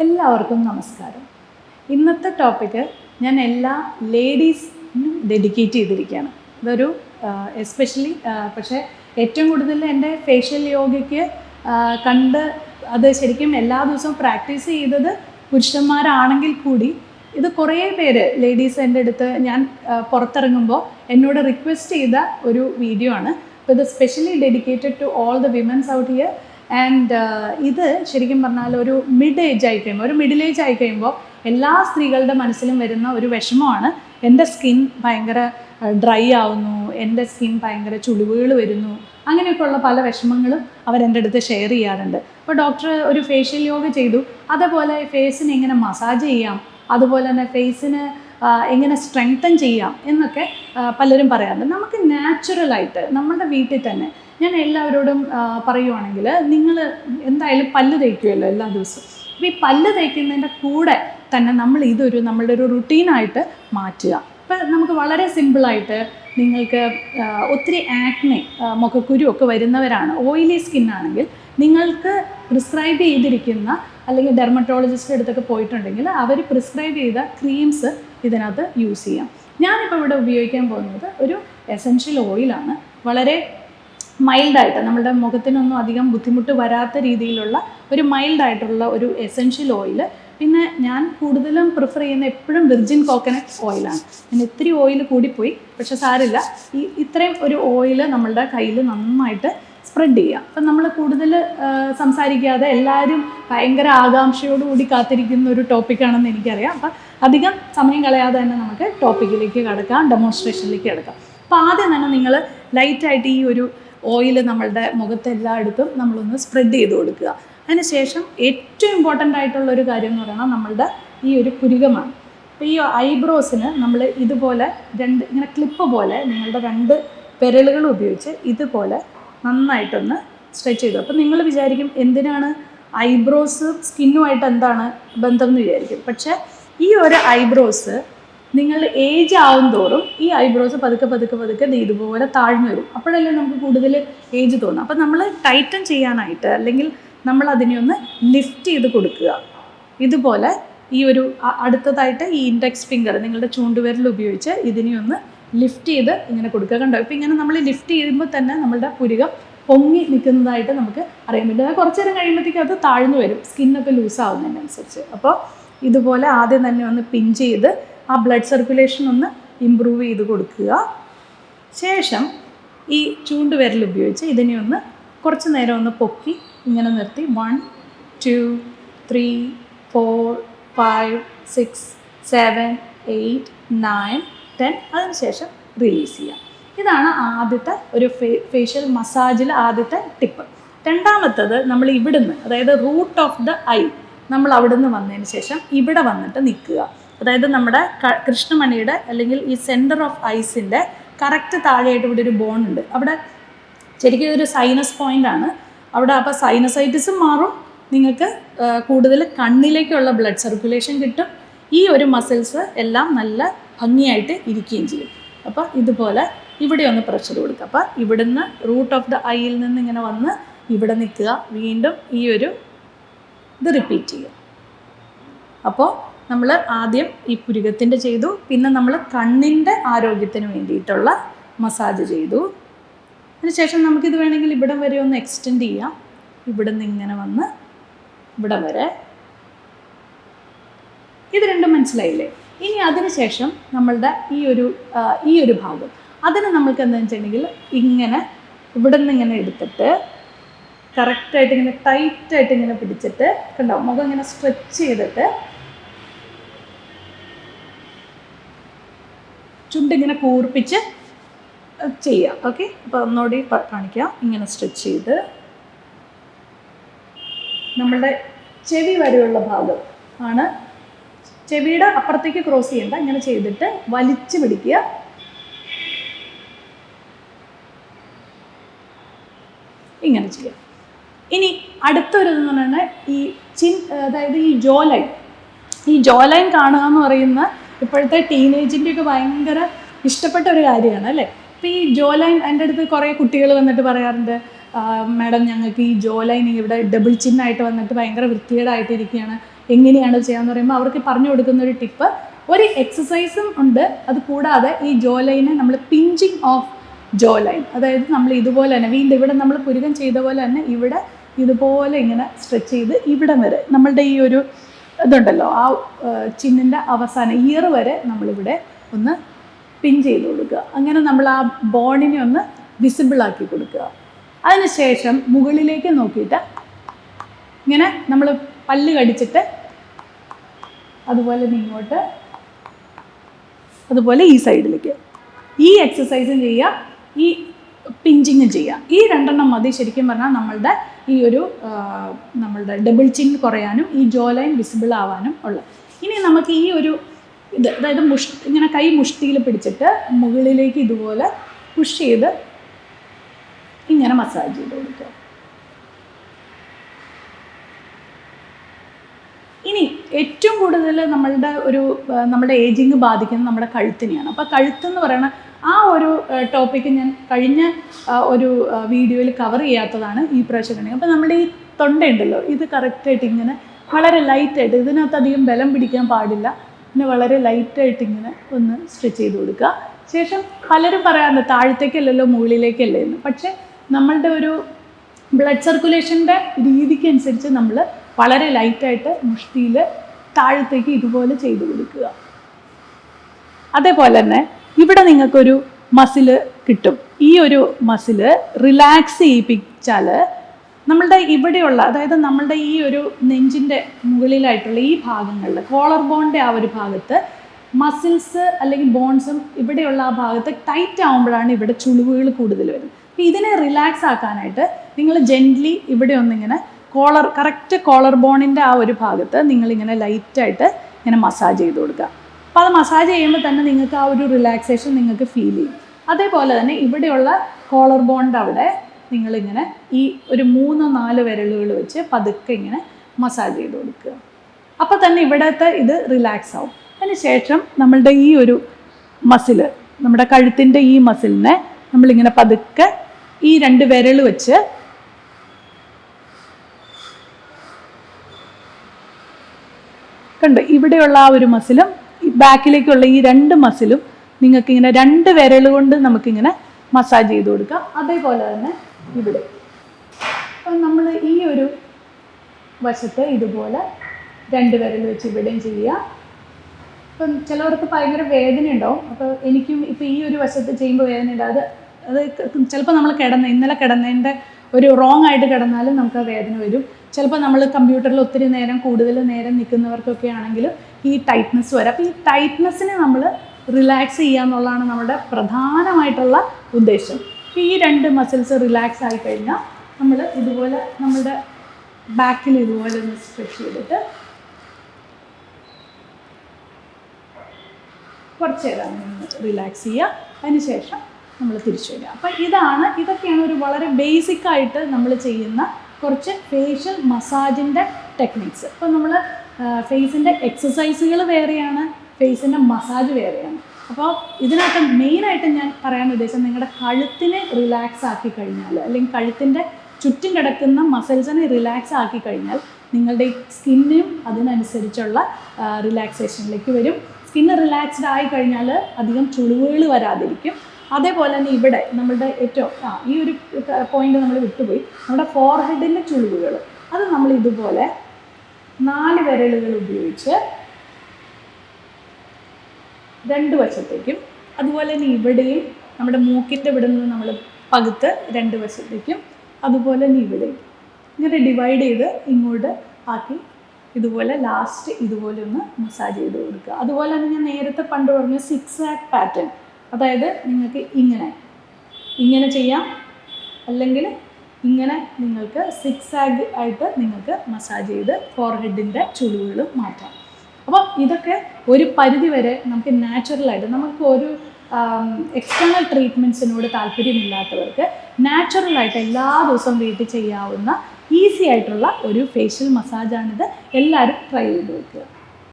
എല്ലാവർക്കും നമസ്കാരം. ഇന്നത്തെ ടോപ്പിക്ക് ഞാൻ എല്ലാ ലേഡീസിനും ഡെഡിക്കേറ്റ് ചെയ്തിരിക്കുകയാണ്. ഇതൊരു എസ്പെഷ്യലി പക്ഷേ ഏറ്റവും കൂടുതൽ എന്റെ ഫേഷ്യൽ യോഗയ്ക്ക് കണ്ട് അത് ശരിക്കും എല്ലാ ദിവസവും പ്രാക്ടീസ് ചെയ്തത് പുരുഷന്മാരാണെങ്കിൽ കൂടി. ഇത് കുറേ പേര് ലേഡീസ് എന്റെ അടുത്ത് ഞാൻ പുറത്തിറങ്ങുമ്പോൾ എന്നോട് റിക്വസ്റ്റ് ചെയ്ത ഒരു വീഡിയോ ആണ്. അപ്പോൾ ഇത് specially dedicated to all the women's out here and ഇത് ശരിക്കും പറഞ്ഞാൽ ഒരു മിഡ് ഏജ് ആയി കഴിയുമ്പോൾ ഒരു മിഡിൽ ഏജ് ആയി കഴിയുമ്പോൾ എല്ലാ സ്ത്രീകളുടെ മനസ്സിലും വരുന്ന ഒരു വിഷമമാണ്. എന്റെ സ്കിൻ ഭയങ്കര ഡ്രൈ ആവുന്നു എന്റെ സ്കിൻ ഭയങ്കര ചുളിവുകൾ വരുന്നു അങ്ങനെയൊക്കെയുള്ള പല വിഷമങ്ങളും അവരെന്റെ അടുത്ത് ഷെയർ ചെയ്യാറുണ്ട്. അപ്പോൾ ഡോക്ടർ ഒരു ഫേഷ്യൽ യോഗ ചെയ്തു. അതേപോലെ ഫേസിന് എങ്ങനെ മസാജ് ചെയ്യാം അതുപോലെ തന്നെ ഫേസിന് എങ്ങനെ സ്ട്രെങ്തൻ ചെയ്യാം എന്നൊക്കെ പലരും പറയാറുണ്ട്. നമുക്ക് നാച്ചുറലായിട്ട് നമ്മുടെ വീട്ടിൽ തന്നെ ഞാൻ എല്ലാവരോടും പറയുവാണെങ്കിൽ നിങ്ങൾ എന്തായാലും പല്ല് തേക്കുമല്ലോ എല്ലാ ദിവസവും. അപ്പോൾ ഈ പല്ല് തേക്കുന്നതിന്റെ കൂടെ തന്നെ നമ്മൾ ഇതൊരു നമ്മളുടെ ഒരു റുട്ടീനായിട്ട് മാറ്റുക. അപ്പം നമുക്ക് വളരെ സിമ്പിളായിട്ട് നിങ്ങൾക്ക് ഒത്തിരി ആക്നെ മുഖക്കുരു ഒക്കെ വരുന്നവരാണ് ഓയിലി സ്കിൻ ആണെങ്കിൽ നിങ്ങൾക്ക് പ്രിസ്ക്രൈബ് ചെയ്തിരിക്കുന്ന അല്ലെങ്കിൽ ഡെർമറ്റോളജിസ്റ്റ് അടുത്തൊക്കെ പോയിട്ടുണ്ടെങ്കിൽ അവർ പ്രിസ്ക്രൈബ് ചെയ്ത ക്രീംസ് ഇതിനകത്ത് യൂസ് ചെയ്യാം. ഞാനിപ്പോൾ ഇവിടെ ഉപയോഗിക്കാൻ പോകുന്നത് ഒരു എസൻഷ്യൽ ഓയിലാണ് വളരെ മൈൽഡായിട്ട് നമ്മുടെ മുഖത്തിനൊന്നും അധികം ബുദ്ധിമുട്ട് വരാത്ത രീതിയിലുള്ള ഒരു മൈൽഡായിട്ടുള്ള ഒരു എസൻഷ്യൽ ഓയിൽ. പിന്നെ ഞാൻ കൂടുതലും പ്രിഫർ ചെയ്യുന്ന എപ്പോഴും വിർജിൻ കോക്കനട്ട് ഓയിലാണ്. ഞാൻ ഇത്തിരി ഓയിൽ കൂടിപ്പോയി പക്ഷെ സാരില്ല ഈ ഇത്രയും ഒരു ഓയിൽ നമ്മളുടെ കയ്യിൽ നന്നായിട്ട് സ്പ്രെഡ് ചെയ്യുക. അപ്പം നമ്മൾ കൂടുതൽ സംസാരിക്കാതെ എല്ലാവരും ഭയങ്കര ആകാംക്ഷയോടുകൂടി കാത്തിരിക്കുന്ന ഒരു ടോപ്പിക്കാണെന്ന് എനിക്കറിയാം. അപ്പം അധികം സമയം കളയാതെ തന്നെ നമുക്ക് ടോപ്പിക്കിലേക്ക് കിടക്കാം ഡെമോൺസ്ട്രേഷനിലേക്ക് കിടക്കാം. അപ്പോൾ ആദ്യം തന്നെ നിങ്ങൾ ലൈറ്റായിട്ട് ഈ ഒരു ഓയിൽ നമ്മളുടെ മുഖത്ത് എല്ലായിടത്തും നമ്മളൊന്ന് സ്പ്രെഡ് ചെയ്ത് കൊടുക്കുക. അതിനുശേഷം ഏറ്റവും ഇമ്പോർട്ടന്റ് ആയിട്ടുള്ള ഒരു കാര്യം എന്ന് പറയുന്നത് നമ്മളുടെ ഈ ഒരു പുരികമാണ്. അപ്പോൾ ഈ ഐബ്രോസിന് നമ്മൾ ഇതുപോലെ രണ്ട് ഇങ്ങനെ ക്ലിപ്പ് പോലെ നിങ്ങളുടെ രണ്ട് പെരലുകൾ ഉപയോഗിച്ച് ഇതുപോലെ നന്നായിട്ടൊന്ന് സ്ട്രെച്ച് ചെയ്തു. അപ്പോൾ നിങ്ങൾ വിചാരിക്കും എന്തിനാണ് ഐബ്രോസ് സ്കിന്നുമായിട്ട് എന്താണ് ബന്ധം എന്ന് വിചാരിക്കും. പക്ഷേ ഈ ഒരു ഐബ്രോസ് നിങ്ങൾ ഏജ് ആവും തോറും ഈ ഐബ്രോസ് പതുക്കെ പതുക്കെ പതുക്കെ ഇതുപോലെ താഴ്ന്നു വരും. അപ്പോഴല്ലേ നമുക്ക് കൂടുതൽ ഏജ് തോന്നും. അപ്പം നമ്മൾ ടൈറ്റൻ ചെയ്യാനായിട്ട് അല്ലെങ്കിൽ നമ്മൾ അതിനെ ഒന്ന് ലിഫ്റ്റ് ചെയ്ത് കൊടുക്കുക. ഇതുപോലെ ഈ ഒരു അടുത്തതായിട്ട് ഈ ഇൻഡെക്സ് ഫിംഗർ നിങ്ങളുടെ ചൂണ്ടുവിരൽ ഉപയോഗിച്ച് ഇതിനെ ഒന്ന് ലിഫ്റ്റ് ചെയ്ത് ഇങ്ങനെ കൊടുക്കുക കണ്ടോ? ഇപ്പം ഇങ്ങനെ നമ്മൾ ലിഫ്റ്റ് ചെയ്യുമ്പോൾ തന്നെ നമ്മളുടെ പുരികം പൊങ്ങി നിൽക്കുന്നതായിട്ട് നമുക്ക് അറിയാൻ പറ്റും. അത് കുറച്ച് നേരം കഴിയുമ്പോഴത്തേക്കും അത് താഴ്ന്നു വരും. സ്കിന്നൊക്കെ ലൂസ് ആവുന്നതിനനുസരിച്ച്. അപ്പോൾ ഇതുപോലെ ആദ്യം തന്നെ ഒന്ന് പിൻ ചെയ്ത് ആ ബ്ലഡ് സർക്കുലേഷൻ ഒന്ന് ഇമ്പ്രൂവ് ചെയ്ത് കൊടുക്കുക. ശേഷം ഈ ചൂണ്ടുവിരൽ ഉപയോഗിച്ച് ഇതിനെ ഒന്ന് കുറച്ച് നേരം ഒന്ന് പൊക്കി ഇങ്ങനെ നിർത്തി. One two three four five six seven eight nine ten അതിനുശേഷം റിലീസ് ചെയ്യാം. ഇതാണ് ആദ്യത്തെ ഒരു ഫേഷ്യൽ മസാജിൽ ആദ്യത്തെ ടിപ്പ് രണ്ടാമത്തത് നമ്മൾ ഇവിടുന്ന് അതായത് റൂട്ട് ഓഫ് ദ ഐ നമ്മൾ അവിടുന്ന് വന്നതിന് ശേഷം ഇവിടെ വന്നിട്ട് നിൽക്കുക. അതായത് നമ്മുടെ കൃഷ്ണമണിയുടെ അല്ലെങ്കിൽ ഈ സെന്റർ ഓഫ് ഐസിന്റെ കറക്റ്റ് താഴെയായിട്ട് ഇവിടെ ഒരു ബോൺ ഉണ്ട്. അവിടെ ശരിക്കും ഇതൊരു സൈനസ് പോയിന്റ് ആണ്. അവിടെ അപ്പോൾ സൈനസൈറ്റിസും മാറും. നിങ്ങൾക്ക് കൂടുതൽ കണ്ണിലേക്കുള്ള ബ്ലഡ് സർക്കുലേഷൻ കിട്ടും. ഈ ഒരു മസിൽസ് എല്ലാം നല്ല ഭംഗിയായിട്ട് ഇരിക്കുകയും ചെയ്യും. അപ്പോൾ ഇതുപോലെ ഇവിടെ ഒന്ന് പ്രഷർ കൊടുക്കുക. അപ്പോൾ ഇവിടുന്ന് റൂട്ട് ഓഫ് ദ ഐയിൽ നിന്ന് ഇങ്ങനെ വന്ന് ഇവിടെ നിൽക്കുക. വീണ്ടും ഈ ഒരു ഇത് റിപ്പീറ്റ് ചെയ്യുക. അപ്പോൾ നമ്മൾ ആദ്യം ഈ പുരുകത്തിന്റെ ചെയ്തു. പിന്നെ നമ്മൾ കണ്ണിന്റെ ആരോഗ്യത്തിന് വേണ്ടിയിട്ടുള്ള മസാജ് ചെയ്തു. അതിനുശേഷം നമുക്കിത് വേണമെങ്കിൽ ഇവിടം വരെ ഒന്ന് എക്സ്റ്റെൻഡ് ചെയ്യാം. ഇവിടെ നിന്ന് ഇങ്ങനെ വന്ന് ഇവിടെ വരെ. ഇത് രണ്ടും മനസ്സിലായില്ലേ? ഇനി അതിനുശേഷം നമ്മളുടെ ഈ ഒരു ഈ ഒരു ഭാഗം. അതിന് നമ്മൾക്ക് എന്താ വെച്ചിട്ടുണ്ടെങ്കിൽ ഇങ്ങനെ ഇവിടെ നിന്ന് ഇങ്ങനെ എടുത്തിട്ട് കറക്റ്റായിട്ട് ഇങ്ങനെ ടൈറ്റായിട്ട് ഇങ്ങനെ പിടിച്ചിട്ട് കണ്ടോ? മുഖം ഇങ്ങനെ സ്ട്രെച്ച് ചെയ്തിട്ട് ചുണ്ടിങ്ങനെ കൂർപ്പിച്ച് ചെയ്യാം. ഓക്കെ? അപ്പോൾ ഒന്നുകൂടി കാണിക്കാം. ഇങ്ങനെ സ്റ്റിച്ച് ചെയ്ത്. നമ്മളുടെ ചെവി വരെയുള്ള ഭാഗം ആണ്. ചെവിയുടെ അപ്പുറത്തേക്ക് ക്രോസ് ചെയ്യേണ്ട. ഇങ്ങനെ ചെയ്തിട്ട് വലിച്ചു പിടിക്കുക. ഇങ്ങനെ ചെയ്യാം. ഇനി അടുത്തൊരു പറഞ്ഞാൽ ഈ ചിൻ അതായത് ഈ ജോ ലൈൻ ഈ ജോ ലൈൻ കാണുക എന്ന് പറയുന്ന ഇപ്പോഴത്തെ ടീനേജിന്റെ ഒക്കെ ഭയങ്കര ഇഷ്ടപ്പെട്ട ഒരു കാര്യമാണ് അല്ലേ? അപ്പോൾ ഈ ജോ ലൈൻ എന്റെ അടുത്ത് കുറേ കുട്ടികൾ വന്നിട്ട് പറയാറുണ്ട് മാഡം ഞങ്ങൾക്ക് ഈ ജോ ലൈൻ ഇവിടെ ഡബിൾ ചിന്നായിട്ട് വന്നിട്ട് ഭയങ്കര വൃത്തികേടായിട്ടിരിക്കുകയാണ്. എങ്ങനെയാണ് ചെയ്യാന്ന് പറയുമ്പോൾ അവർക്ക് പറഞ്ഞു കൊടുക്കുന്ന ഒരു ടിപ്പ് ഒരു എക്സസൈസും ഉണ്ട്. അത് കൂടാതെ ഈ ജോ ലൈനെ നമ്മൾ പിഞ്ചിങ് ഓഫ് ജോ ലൈൻ അതായത് നമ്മൾ ഇതുപോലെ തന്നെ വീണ്ടും ഇവിടെ നമ്മൾ പുരുകം ചെയ്ത പോലെ തന്നെ ഇവിടെ ഇതുപോലെ ഇങ്ങനെ സ്ട്രെച്ച് ചെയ്ത് ഇവിടം വരെ നമ്മളുടെ ഈ ഒരു ഇതുണ്ടല്ലോ ആ ചിന്നിന്റെ അവസാനം ഇയർ വരെ നമ്മളിവിടെ ഒന്ന് പിൻ ചെയ്ത് കൊടുക്കുക. അങ്ങനെ നമ്മൾ ആ ബോണിനെ ഒന്ന് വിസിബിൾ ആക്കി കൊടുക്കുക. അതിനുശേഷം മുകളിലേക്ക് നോക്കിയിട്ട് ഇങ്ങനെ നമ്മൾ പല്ല് കടിച്ചിട്ട് അതുപോലെ ഇങ്ങോട്ട് അതുപോലെ ഈ സൈഡിലേക്ക് ഈ എക്സസൈസും ചെയ്യുക. ഈ പിഞ്ചിങ്ങും ചെയ്യുക ഈ രണ്ടെണ്ണം മതി ശരിക്കും പറഞ്ഞാൽ നമ്മളുടെ ഈ ഒരു നമ്മളുടെ ഡബിൾ ചിൻ കുറയാനും ഈ ജോ ലൈൻ വിസിബിൾ ആവാനും ഉള്ളത് ഇനി നമുക്ക് ഈ ഒരു ഇത് അതായത് മുഷ് ഇങ്ങനെ കൈ മുഷ്ടിയിൽ പിടിച്ചിട്ട് മുകളിലേക്ക് ഇതുപോലെ പുഷ് ചെയ്ത് ഇങ്ങനെ മസാജ് ചെയ്ത് കൊടുക്കുക. ഇനി ഏറ്റവും കൂടുതൽ നമ്മളുടെ ഒരു നമ്മുടെ ഏജിങ് ബാധിക്കുന്നത് നമ്മുടെ കഴുത്തിനെയാണ്. അപ്പോൾ കഴുത്ത് എന്ന് പറയുന്ന ആ ഒരു ടോപ്പിക്ക് ഞാൻ കഴിഞ്ഞ ഒരു വീഡിയോയിൽ കവർ ചെയ്യാത്തതാണ് ഈ പ്രാവശ്യം കണ്ടെങ്കിൽ അപ്പോൾ നമ്മുടെ ഈ തൊണ്ടയുണ്ടല്ലോ ഇത് കറക്റ്റായിട്ട് ഇങ്ങനെ വളരെ ലൈറ്റായിട്ട് ഇതിനകത്ത് അധികം ബലം പിടിക്കാൻ പാടില്ല. പിന്നെ വളരെ ലൈറ്റായിട്ട് ഇങ്ങനെ ഒന്ന് സ്ട്രെച്ച് ചെയ്ത് കൊടുക്കുക. ശേഷം പലരും പറയാറുണ്ട് താഴത്തേക്കല്ലല്ലോ മുകളിലേക്കല്ലേ എന്ന്. പക്ഷേ നമ്മളുടെ ഒരു ബ്ലഡ് സർക്കുലേഷന്റെ രീതിക്ക് അനുസരിച്ച് നമ്മൾ വളരെ ലൈറ്റായിട്ട് മുഷ്ടിയിൽ താഴത്തേക്ക് ഇതുപോലെ ചെയ്ത് കൊടുക്കുക. അതേപോലെ തന്നെ ഇവിടെ നിങ്ങൾക്കൊരു മസിൽ കിട്ടും. ഈ ഒരു മസിൽ റിലാക്സ് ചെയ്യിപ്പിച്ചാൽ നമ്മളുടെ ഇവിടെയുള്ള അതായത് നമ്മളുടെ ഈ ഒരു നെഞ്ചിന്റെ മുകളിലായിട്ടുള്ള ഈ ഭാഗങ്ങളിൽ കോളർ ബോണിന്റെ ആ ഒരു ഭാഗത്ത് മസിൽസ് അല്ലെങ്കിൽ ബോൺസും ഇവിടെയുള്ള ആ ഭാഗത്ത് ടൈറ്റ് ആകുമ്പോഴാണ് ഇവിടെ ചുളിവുകൾ കൂടുതൽ വരുന്നത്. അപ്പോൾ ഇതിനെ റിലാക്സ് ആക്കാനായിട്ട് നിങ്ങൾ ജെന്റ്ലി ഇവിടെ ഒന്നിങ്ങനെ കോളർ കറക്റ്റ് കോളർ ബോണിന്റെ ആ ഒരു ഭാഗത്ത് നിങ്ങളിങ്ങനെ ലൈറ്റായിട്ട് ഇങ്ങനെ മസാജ് ചെയ്ത് കൊടുക്കുക. അപ്പോൾ അത് മസാജ് ചെയ്യുമ്പോൾ തന്നെ നിങ്ങൾക്ക് ആ ഒരു റിലാക്സേഷൻ നിങ്ങൾക്ക് ഫീൽ ചെയ്യും. അതേപോലെ തന്നെ ഇവിടെയുള്ള കോളർ ബോണ്ട് അവിടെ നിങ്ങളിങ്ങനെ ഈ ഒരു മൂന്നോ നാല് വിരലുകൾ വെച്ച് പതുക്കെ ഇങ്ങനെ മസാജ് ചെയ്ത് കൊടുക്കുക. അപ്പോൾ തന്നെ ഇവിടത്തെ ഇത് റിലാക്സ് ആവും. അതിനുശേഷം നമ്മളുടെ ഈ ഒരു മസിൽ നമ്മുടെ കഴുത്തിന്റെ ഈ മസിലിനെ നമ്മളിങ്ങനെ പതുക്കെ ഈ രണ്ട് വിരൽ വെച്ച് കണ്ട്? ഇവിടെയുള്ള ആ ഒരു മസിലും ബാക്കിലേക്കുള്ള ഈ രണ്ട് മസിലും നിങ്ങൾക്ക് ഇങ്ങനെ രണ്ട് വിരൽ കൊണ്ട് നമുക്കിങ്ങനെ മസാജ് ചെയ്ത് കൊടുക്കാം. അതേപോലെ തന്നെ ഇവിടെ. അപ്പം നമ്മൾ ഈ ഒരു വശത്ത് ഇതുപോലെ രണ്ട് വിരൽ വെച്ച് ഇവിടെയും ചെയ്യുക. ഇപ്പം ചിലവർക്ക് ഭയങ്കര വേദന ഉണ്ടാവും. അപ്പോൾ എനിക്കും ഇപ്പം ഈ ഒരു വശത്ത് ചെയ്യുമ്പോൾ വേദന ഉണ്ടാവും അത് അത് ചിലപ്പോൾ നമ്മൾ കിടന്ന ഇന്നലെ കിടന്നതിന്റെ ഒരു റോങ് ആയിട്ട് കിടന്നാലും നമുക്ക് ആ വേദന വരും. ചിലപ്പോൾ നമ്മൾ കമ്പ്യൂട്ടറിൽ ഒത്തിരി നേരം കൂടുതൽ നേരം നിൽക്കുന്നവർക്കൊക്കെ ആണെങ്കിൽ ഈ ടൈറ്റ്നസ് വരാം. അപ്പോൾ ഈ ടൈറ്റ്നസ്സിനെ നമ്മൾ റിലാക്സ് ചെയ്യുക എന്നുള്ളതാണ് നമ്മുടെ പ്രധാനമായിട്ടുള്ള ഉദ്ദേശം. ഈ രണ്ട് മസിൽസ് റിലാക്സ് ആയി കഴിഞ്ഞാൽ നമ്മൾ ഇതുപോലെ നമ്മുടെ ബാക്കിൽ ഇതുപോലെ ഒന്ന് സ്ട്രെച്ച് ചെയ്തിട്ട് കുറച്ച് നേരം റിലാക്സ് ചെയ്യുക. അതിനുശേഷം നമ്മൾ തിരിച്ചു വരിക. അപ്പം ഇതാണ് ഇതൊക്കെയാണ് ഒരു വളരെ ബേസിക്കായിട്ട് നമ്മൾ ചെയ്യുന്ന കുറച്ച് ഫേഷ്യൽ മസാജിന്റെ ടെക്നിക്സ് ഇപ്പോൾ നമ്മൾ ഫേസിന്റെ എക്സസൈസുകൾ വേറെയാണ് ഫേസിന്റെ മസാജ് വേറെയാണ്. അപ്പോൾ ഇതിനകത്ത് മെയിനായിട്ട് ഞാൻ പറയാൻ ഉദ്ദേശം നിങ്ങളുടെ കഴുത്തിനെ റിലാക്സ് ആക്കി കഴിഞ്ഞാൽ അല്ലെങ്കിൽ കഴുത്തിന്റെ ചുറ്റും കിടക്കുന്ന മസിൽസിനെ റിലാക്സ് ആക്കി കഴിഞ്ഞാൽ നിങ്ങളുടെ സ്കിന്നും അതിനനുസരിച്ചുള്ള റിലാക്സേഷനിലേക്ക് വരും. സ്കിന്ന് റിലാക്സ്ഡ് ആയി കഴിഞ്ഞാൽ അധികം ചുളിവുകൾ വരാതിരിക്കും. അതേപോലെ തന്നെ ഇവിടെ നമ്മളുടെ ഏറ്റവും ആ ഈ ഒരു പോയിന്റ് നമ്മൾ വിട്ടുപോയി. നമ്മുടെ ഫോർഹെഡിന്റെ ചുളിവുകൾ അത് നമ്മൾ ഇതുപോലെ നാല് വിരലുകൾ ഉപയോഗിച്ച് രണ്ട് വശത്തേക്കും അതുപോലെ തന്നെ ഇവിടെയും നമ്മുടെ മൂക്കിന്റെ ഇവിടെ നിന്ന് നമ്മൾ പകുത്ത് രണ്ട് വശത്തേക്കും അതുപോലെ തന്നെ ഇവിടെയും. ഇങ്ങനെ ഡിവൈഡ് ചെയ്ത് ഇങ്ങോട്ട് ആക്കി ഇതുപോലെ ലാസ്റ്റ് ഇതുപോലെ ഒന്ന് മസാജ് ചെയ്ത് കൊടുക്കുക. അതുപോലെ തന്നെ ഞാൻ നേരത്തെ പണ്ട് പറഞ്ഞ സിക്സ് ആക്ട് പാറ്റേൺ അതായത് നിങ്ങൾക്ക് ഇങ്ങനെ ഇങ്ങനെ ചെയ്യാം. അല്ലെങ്കിൽ ഇങ്ങനെ നിങ്ങൾക്ക് സിക്സ് ആഗ് ആയിട്ട് നിങ്ങൾക്ക് മസാജ് ചെയ്ത് ഫോർഹെഡിന്റെ ചുളിവുകൾ മാറ്റാം. അപ്പോൾ ഇതൊക്കെ ഒരു പരിധി വരെ നമുക്ക് നാച്ചുറലായിട്ട് നമുക്ക് ഒരു എക്സ്റ്റേണൽ ട്രീറ്റ്മെന്റ്സിനോട് താല്പര്യമില്ലാത്തവർക്ക് നാച്ചുറലായിട്ട് എല്ലാ ദിവസവും വീട്ടിൽ ചെയ്യാവുന്ന ഈസി ആയിട്ടുള്ള ഒരു ഫേഷ്യൽ മസാജാണിത് എല്ലാവരും ട്രൈ ചെയ്ത് നോക്കുക.